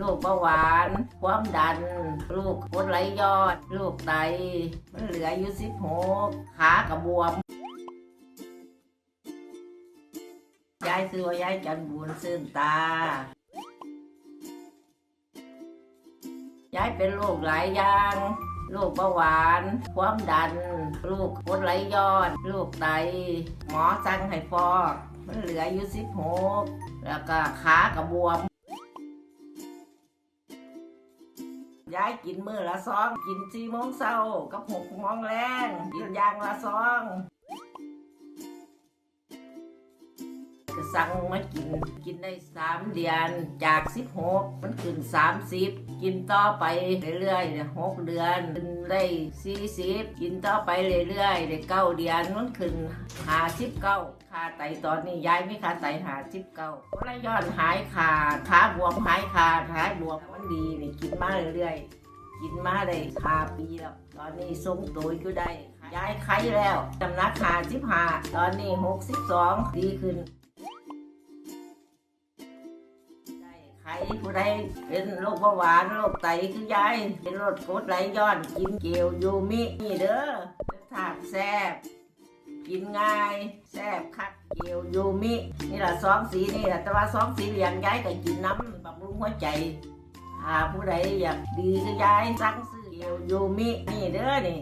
ลูกเบาหวาน ความดัน ลูกกดไหลย้อนลูกไต มันเหลืออยู่สิบหกขากระบวม ยายซื้อว่ายายจันบุญซื่นตา ยายเป็นโรคหลายอย่างโรคเบาหวาน ความดัน ลูกกดไหลย้อนลูกไต หมอสั่งให้ฟอก มันเหลืออยู่สิบหกแล้วก็ขากระบวม ยายกินมือละซอง กินสี่โมงเช้ากับหกโมงแรงกินยางละซอง สั่งมากิน กินได้สามเดือนจากสิบหกมันขึ้นสามสิบกินต่อไปเรื่อยๆเนี่ยหกเดือนขึ้นได้สี่สิบกินต่อไปเรื่อยๆได้เก้าเดือนมันขึ้นหาสิบเก้าค่าไตตอนนี้ย้ายไม่ค่าไตหาสิบเก้าคนละย้อนหายขาดขาบวมหายขาดหายบวมมันดีนี่กินมาเรื่อยๆกินมาได้ห้าปีแล้ว ตอนนี้ทรงตัวอยู่ได้ ย้ายไข้แล้วน้ำนักหาสิบห้าตอนนี้หกสิบสองดีขึ้น ได้ผู้ใดเป็นโรคเบาหวานโรคไตคือยายเป็นโรคกรดไหลย้อน กินเกลียวยูมินี่เด้อถากแซ่บกินง่ายแซ่บคักเกลียวยูมิ นี่แหละสองสีนี่แหละแต่ว่าสองสีเหลืองยายก็กินน้ำบำรุงหัวใจหาผู้ใดอยากดีก็ย้ายสั่งซื้อเกลียวยูมินี่เด้อนี่